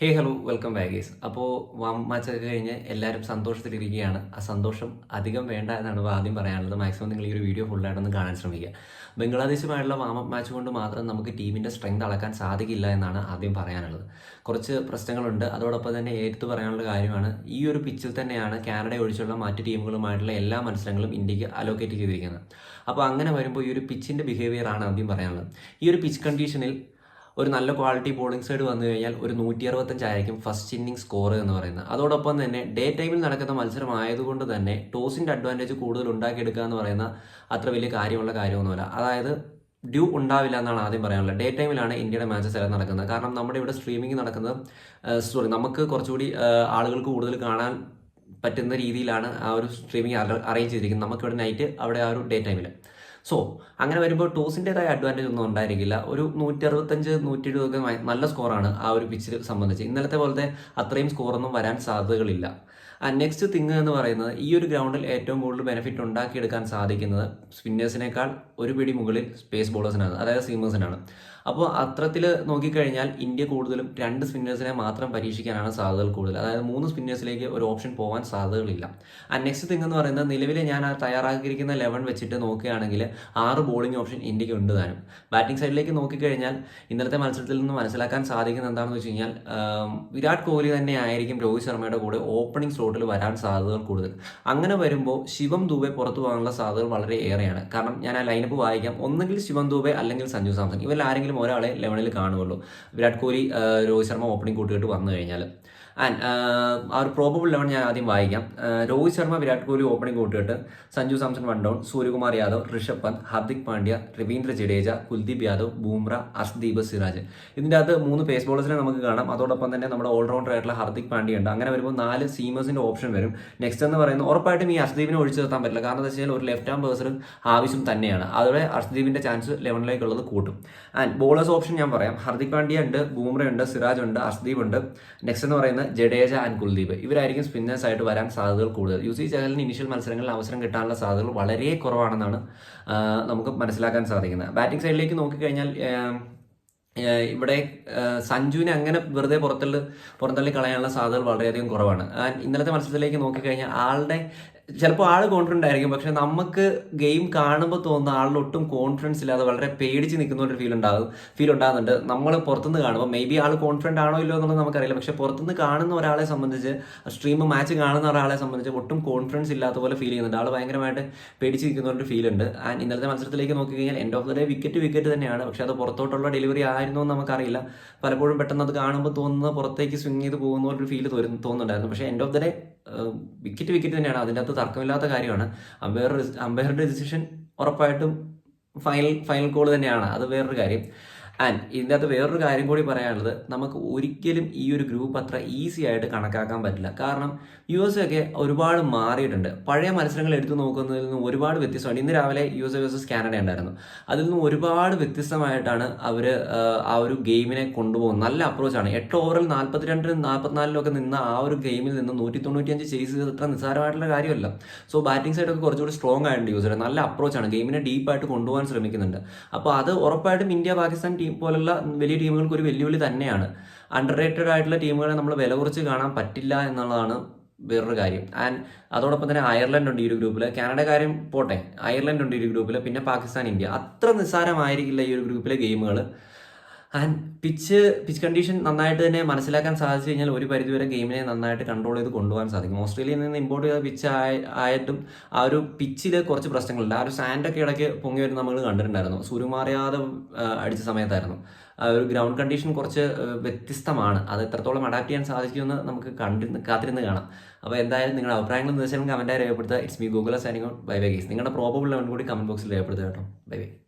ഹേ hello welcome ബാഗേസ് അപ്പോൾ മാച്ചൊക്കെ കഴിഞ്ഞ് എല്ലാവരും സന്തോഷത്തിലിരിക്കുകയാണ്. ആ സന്തോഷം അധികം വേണ്ട എന്നാണ് ആദ്യം പറയാനുള്ളത്. മാക്സിമം നിങ്ങൾ ഈ ഒരു വീഡിയോ ഫുള്ളായിട്ടൊന്ന് കാണാൻ ശ്രമിക്കുക. ബംഗ്ലാദേശുമായുള്ള വാം അപ്പ് മാച്ച് കൊണ്ട് മാത്രം നമുക്ക് ടീമിന്റെ സ്ട്രെങ്ത് അളക്കാൻ സാധിക്കില്ല എന്നാണ് ആദ്യം പറയാനുള്ളത്. കുറച്ച് പ്രശ്നങ്ങളുണ്ട്. അതോടൊപ്പം തന്നെ ഏറ്റു പറയാനുള്ള കാര്യമാണ്. ഈ ഒരു പിച്ചിൽ തന്നെയാണ് കാനഡ ഒഴിച്ചുള്ള മറ്റ് ടീമുകളുമായിട്ടുള്ള എല്ലാ മത്സരങ്ങളും ഇന്ത്യയ്ക്ക് അലോക്കേറ്റ് ചെയ്തിരിക്കുന്നത്. അപ്പോൾ അങ്ങനെ വരുമ്പോൾ ഈ ഒരു പിച്ചിന്റെ ബിഹേവിയർ ആണ് ആദ്യം പറയാനുള്ളത്. ഈ ഒരു പിച്ച് കണ്ടീഷനിൽ ഒരു നല്ല ക്വാളിറ്റി ബോളിംഗ് സൈഡ് വന്നു കഴിഞ്ഞാൽ ഒരു നൂറ്റി അറുപത്തഞ്ചായിരിക്കും ഫസ്റ്റ് ഇന്നിംഗ് സ്കോർ എന്ന് പറയുന്നത്. അതോടൊപ്പം തന്നെ ഡേ ടൈമിൽ നടക്കുന്ന മത്സരം ആയതുകൊണ്ട് തന്നെ ടോസിന്റെ അഡ്വാന്റേജ് കൂടുതൽ ഉണ്ടാക്കിയെടുക്കുക എന്ന് പറയുന്ന അത്ര വലിയ കാര്യമുള്ള കാര്യമൊന്നുമല്ല. അതായത് ഡ്യൂ ഉണ്ടാവില്ല എന്നാണ് ആദ്യം പറയാനുള്ളത്. ഡേ ടൈമിലാണ് ഇന്ത്യയുടെ മാച്ചസ് എല്ലാം നടക്കുന്നത്. കാരണം നമ്മുടെ ഇവിടെ സ്ട്രീമിംഗ് നടക്കുന്നത് സോറി നമുക്ക് കുറച്ചുകൂടി ആളുകൾക്ക് കൂടുതൽ കാണാൻ പറ്റുന്ന രീതിയിലാണ് ആ ഒരു സ്ട്രീമിംഗ് അറേഞ്ച് ചെയ്തിരിക്കുന്നത്. നമുക്കിവിടെ നൈറ്റ് അവിടെ ആ ഒരു ഡേ ടൈമിൽ സോ അങ്ങനെ വരുമ്പോൾ ടോസിന്റെതായ അഡ്വാന്റേജ് ഒന്നും ഉണ്ടായിരിക്കില്ല. ഒരു നൂറ്റി അറുപത്തഞ്ച് നൂറ്റി എഴുപതൊക്കെ നല്ല സ്കോറാണ് ആ ഒരു പിച്ചിൽ സംബന്ധിച്ച്. ഇന്നലത്തെ പോലത്തെ അത്രയും സ്കോറൊന്നും വരാൻ സാധ്യതകളില്ല. നെക്സ്റ്റ് തിങ് എന്ന് പറയുന്നത് ഈ ഒരു ഗ്രൗണ്ടിൽ ഏറ്റവും കൂടുതൽ ബെനിഫിറ്റ് ഉണ്ടാക്കിയെടുക്കാൻ സാധിക്കുന്നത് സ്പിന്നേഴ്സിനേക്കാൾ ഒരു പിടി മുകളിൽ സ്പേസ് ബോളേഴ്സിനാണ് അതായത് സീമേഴ്സിനാണ് അപ്പോൾ അത്രത്തിൽ നോക്കിക്കഴിഞ്ഞാൽ ഇന്ത്യ കൂടുതലും രണ്ട് സ്പിന്നേഴ്സിനെ മാത്രം പരീക്ഷിക്കാനാണ് സാധ്യതകൾ കൂടുതൽ. അതായത് മൂന്ന് സ്പിന്നേഴ്സിലേക്ക് ഒരു ഓപ്ഷൻ പോകാൻ സാധ്യതകളില്ല. നെക്സ്റ്റ് തിങ് എന്ന് പറയുന്നത് നിലവിൽ ഞാൻ ആ തയ്യാറാക്കിയിരിക്കുന്ന ലെവൻ വെച്ചിട്ട് നോക്കുകയാണെങ്കിൽ ആറ് ബോളിംഗ് ഓപ്ഷൻ ഇന്ത്യയ്ക്ക് ഉണ്ട് താനും. ബാറ്റിംഗ് സൈഡിലേക്ക് നോക്കിക്കഴിഞ്ഞാൽ ഇന്നലത്തെ മത്സരത്തിൽ നിന്ന് മനസ്സിലാക്കാൻ സാധിക്കുന്നത് എന്താണെന്ന് വെച്ച് കഴിഞ്ഞാൽ വിരാട് കോഹ്ലി തന്നെ ആയിരിക്കും രോഹിത് ശർമ്മയുടെ കൂടെ ഓപ്പണിംഗ് സ്ലോട്ടിൽ വരാൻ സാധ്യതകൾ കൂടുതൽ. അങ്ങനെ വരുമ്പോൾ ശിവം ദൂബെ പുറത്തു പോകാനുള്ള സാധ്യതകൾ വളരെ ഏറെയാണ്. കാരണം ഞാൻ ആ ലൈനപ്പ് വായിക്കാം. ഒന്നുകിൽ ശിവം ദൂബെ അല്ലെങ്കിൽ സഞ്ജു സാംസൺ. ഇവരിൽ ആരെങ്കിലും ഒരാളെ ലെവനിൽ കാണുകയുള്ളൂ. വിരാട് കോഹ്ലി രോഹിത് ശർമ്മ ഓപ്പണിംഗ് കൂട്ടുകെട്ട് വന്നു കഴിഞ്ഞാൽ ആൻഡ് ആ ഒരു പ്രോബബിൾ ലെവൻ ഞാൻ ആദ്യം വായിക്കാം. ആ, രോഹിത് ശർമ്മ വിരാട് കോഹ്ലി ഓപ്പണിംഗ് കൂട്ടുകെട്ട് സഞ്ജു സാംസൺ വൺ ഡൗൺ സൂര്യകുമാർ യാദവ് ഋഷഭ് പന്ത് ഹാർദിക് പാണ്ഡ്യ രവീന്ദ്ര ജഡേജ കുൽദീപ് യാദവ് ബൂംറ അസ്ദീപ് സിറാജ്. ഇതിന്റെ അകത്ത് മൂന്ന് പേസ് ബോളേഴ്സിനെ നമുക്ക് കാണാം. അതോടൊപ്പം തന്നെ നമ്മുടെ ഓൾറൗണ്ടർ ആയിട്ടുള്ള ഹാർദിക് പാണ്ഡ്യ ഉണ്ട്. അങ്ങനെ വരുമ്പോൾ നാല് സീമേഴ്സിന്റെ ഓപ്ഷൻ വരും. നെക്സ്റ്റ് എന്ന് പറയുന്നത് ഉറപ്പായിട്ടും ഈ അസ്ദീപിനെ ഒഴിച്ചു നിർത്താൻ പറ്റില്ല. കാരണം എന്താ വെച്ചാൽ ഒരു ലെഫ്റ്റ് ആം പേഴ്സൺ ആവശ്യം തന്നെയാണ്. അതോടെ അർഷ്ദീപിന്റെ ചാൻസ് ലെവനിലേക്കുള്ളത് കൂട്ടും. ആൻഡ് ബോളേഴ്സ് ഓപ്ഷൻ ഞാൻ പറയാം. ഹർദിക് പാണ്ഡ്യ ഉണ്ട് ബൂംറ ഉണ്ട് സിറാജ് ഉണ്ട് അർഷ്ദീപ് ഉണ്ട്. നെക്സ്റ്റ് എന്ന് ജഡേജ ആൻഡ് കുൽദീപ്. ഇവരായിരിക്കും സ്പിന്നേഴ്സ് ആയിട്ട് വരാൻ സാധ്യതകൾ കൂടുതൽ. യു സി ചഹലിന് ഇനിഷ്യൽ മത്സരങ്ങളിൽ അവസരം കിട്ടാനുള്ള സാധ്യതകൾ വളരെ കുറവാണെന്നാണ് നമുക്ക് മനസ്സിലാക്കാൻ സാധിക്കുന്നത്. ബാറ്റിംഗ് സൈഡിലേക്ക് നോക്കിക്കഴിഞ്ഞാൽ ഇവിടെ സഞ്ജുവിനെ അങ്ങനെ വെറുതെ പുറത്തള്ളി പുറത്തള്ളി കളയാനുള്ള സാധ്യതകൾ വളരെയധികം കുറവാണ്. ഇന്നലത്തെ മത്സരത്തിലേക്ക് നോക്കിക്കഴിഞ്ഞാൽ ആളുടെ ചിലപ്പോൾ ആൾ കോൺഫിഡന്റ് ആയിരിക്കും. പക്ഷെ നമുക്ക് ഗെയിം കാണുമ്പോൾ തോന്നുന്ന ആളിൽ ഒട്ടും കോൺഫിഡൻസ് ഇല്ലാതെ വളരെ പേടിച്ച് നിൽക്കുന്ന ഒരു ഫീൽ ഉണ്ടാകും. ഫീൽ ഉണ്ടാകുന്നുണ്ട്. നമ്മൾ പുറത്തുനിന്ന് കാണുമ്പോൾ മേ ബി ആൾ കോൺഫിഡന്റ് ആണോ ഇല്ലോ എന്നുള്ളത് നമുക്കറിയില്ല. പക്ഷെ പുറത്തുനിന്ന് കാണുന്ന ഒരാളെ സംബന്ധിച്ച് സ്ട്രീം മാച്ച് കാണുന്ന ഒരാളെ സംബന്ധിച്ച് ഒട്ടും കോൺഫിഡൻസ് ഇല്ലാത്ത പോലെ ഫീൽ ചെയ്യുന്നുണ്ട്. ആൾ ഭയങ്കരമായിട്ട് പേടിച്ച് നിൽക്കുന്ന ഒരു ഫീൽ ഉണ്ട്. ആൻഡ് ഇന്നലത്തെ മത്സരത്തിലേക്ക് നോക്കിക്കഴിഞ്ഞാൽ end of the day wicket wicket തന്നെയാണ്. പക്ഷെ അത് പുറത്തോട്ടുള്ള ഡെലിവറി ആയിരുന്നു എന്ന് നമുക്കറിയില്ല. പലപ്പോഴും പെട്ടെന്ന് അത് കാണുമ്പോൾ തോന്നുന്ന പുറത്തേക്ക് സ്വിങ് ചെയ്ത് പോകുന്ന ഒരു ഫീൽ തോന്നുന്നുണ്ടായിരുന്നു. പക്ഷേ end of the day wicket wicket തന്നെയാണ്. അതിന്റെ അകത്ത് തർക്കമില്ലാത്ത കാര്യമാണ്. അമ്പയർ അമ്പയറുടെ ഡിസിഷൻ ഉറപ്പായിട്ടും ഫൈനൽ ഫൈനൽ കോൾ തന്നെയാണ്. അത് വേറൊരു കാര്യം. ആൻഡ് ഇതിന്റെ അകത്ത് വേറൊരു കാര്യം കൂടി പറയാനുള്ളത് നമുക്ക് ഒരിക്കലും ഈ ഒരു ഗ്രൂപ്പ് അത്ര ഈസി ആയിട്ട് കണക്കാക്കാൻ പറ്റില്ല. കാരണം യു എസ് ഒക്കെ ഒരുപാട് മാറിയിട്ടുണ്ട്. പഴയ മത്സരങ്ങൾ എടുത്തു നോക്കുന്നതിൽ നിന്ന് ഒരുപാട് വ്യത്യസ്തമാണ്. ഇന്ന് രാവിലെ യു എസ് വേഴ്സസ് കാനഡ ഉണ്ടായിരുന്നു. അതിൽ നിന്ന് ഒരുപാട് വ്യത്യസ്തമായിട്ടാണ് അവർ ആ ഒരു ഗെയിമിനെ കൊണ്ടുപോകുന്നത്. നല്ല അപ്രോച്ചാണ് എട്ട് ഓവറിൽ നാൽപ്പത്തിരണ്ടിനും നാൽപ്പത്തിനാലിലും ഒക്കെ നിന്ന ആ ഒരു ഗെയിമിൽ നിന്ന് നൂറ്റി തൊണ്ണൂറ്റിയഞ്ച് ചേസ് അത്ര നിസ്സാരമായിട്ടുള്ള കാര്യമല്ല. സോ ബാറ്റിംഗ് സൈഡൊക്കെ കുറച്ചുകൂടി സ്ട്രോങ് ആയിട്ടുണ്ട് യൂസർ നല്ല അപ്രോച്ചാണ് ഗെയിമിനെ ഡീപ്പായിട്ട് കൊണ്ടുപോകാൻ ശ്രമിക്കുന്നുണ്ട്. അപ്പോൾ അത് ഉറപ്പായിട്ടും ഇന്ത്യ പാകിസ്ഥാൻ ടീം പോലുള്ള വലിയ ടീമുകൾക്ക് ഒരു വെല്ലുവിളി തന്നെയാണ്. അണ്ടർ റേറ്റഡ് ആയിട്ടുള്ള ടീമുകളെ നമ്മൾ വില കുറച്ച് കാണാൻ പറ്റില്ല എന്നുള്ളതാണ് വേറൊരു കാര്യം. ആൻഡ് അതോടൊപ്പം തന്നെ അയർലൻഡ് ഉണ്ട് ഈ ഒരു ഗ്രൂപ്പിൽ കാനഡ കാര്യം പോട്ടെ അയർലൻഡ് ഉണ്ട് ഈ ഒരു ഗ്രൂപ്പിൽ പിന്നെ പാകിസ്ഥാൻ ഇന്ത്യ. അത്ര നിസ്സാരമായിരിക്കില്ല ഈ ഒരു ഗ്രൂപ്പിലെ ഗെയിമുകൾ ആൻഡ് പിച്ച് പിച്ച് കണ്ടീഷൻ നന്നായിട്ട് തന്നെ മനസ്സിലാക്കാൻ സാധിച്ചു കഴിഞ്ഞാൽ ഒരു പരിധിവരെ ഗെയിമിനെ നന്നായിട്ട് കൺട്രോൾ ചെയ്ത് കൊണ്ടുപോകാൻ സാധിക്കും. ഓസ്ട്രേലിയയിൽ നിന്ന് ഇമ്പോർട്ട് ചെയ്ത പിച്ച് ആയിട്ടും ആ ഒരു പിച്ചിൽ കുറച്ച് പ്രശ്നങ്ങളുണ്ട്. ആ ഒരു സാൻഡൊക്കെ ഇടയ്ക്ക് പൊങ്ങി വരുന്ന നമ്മൾ കണ്ടിട്ടുണ്ടായിരുന്നു. ആ, അടിച്ച സമയത്തായിരുന്നു. ആ ഒരു ഗ്രൗണ്ട് കണ്ടീഷൻ കുറച്ച് വ്യത്യസ്തമാണ്. അത് എത്രത്തോളം അഡാപ്റ്റ് ചെയ്യാൻ സാധിക്കുമെന്ന് നമുക്ക് കണ്ടിരുന്ന് കാത്തിരുന്ന് കാണാം. അപ്പോൾ എന്തായാലും നിങ്ങളുടെ അഭിപ്രായങ്ങളും നിർദ്ദേശങ്ങളും കമന്റായി രേഖപ്പെടുത്തുക. It's me Google signing bye bye guys നിങ്ങളുടെ പ്രോബബിൾ ലെവൻ കൂടി കമന്റ് ബോക്സിൽ രേഖപ്പെടുത്തുക കേട്ടോ. Bye bye